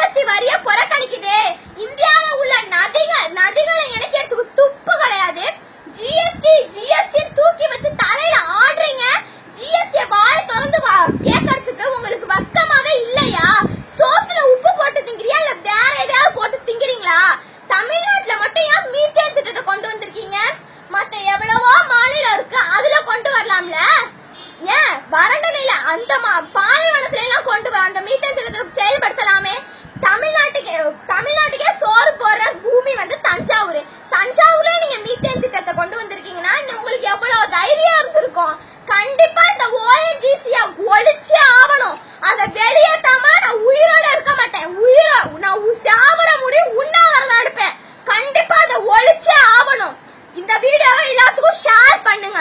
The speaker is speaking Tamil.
ஜிஎஸ்டி வரிய புறக்கணிக்குது. இந்தியாவில் உள்ள நதிகள் நதிகளை இணைக்கிறதுக்கு துப்பு கிடையாது. ஜிஎஸ்டி ஜிஎஸ்டி தூக்கி வச்சு தலையில ஆடுறீங்க. ஜிஎஸ்டி வாய் திறந்து வா- கேட்கறதுக்கு உங்களுக்கு வக்கமாவே இல்லையா? சோத்துல உப்பு போட்டு திங்கிறியா? இல்ல வேற ஏதாவது போட்டு திங்கிறீங்களா? தமிழ்நாட்டுல மட்டும் ஏன் மீத்தேன் திட்டத்தை கொண்டு வந்திருக்கீங்க? மத்த எவ்வளவோ மாநிலம் இருக்கு அதுல கொண்டு வரலாம்ல? ஏன்? வறண்ட நிலை அந்த பாலைவனத்துல தைரியம் கண்டிப்பா இந்த ஓஎன்ஜிசிய ஒழிச்சே ஆகணும். அதை தாம நான் உயிரோட இருக்க மாட்டேன். உயிரோ நான் சாவர முடியும் உண்ணாவிரதம் எடுப்பேன். கண்டிப்பா அதை ஒழிச்சே ஆகணும். இந்த வீடியோவை எல்லாத்துக்கும் ஷேர் பண்ணுங்க.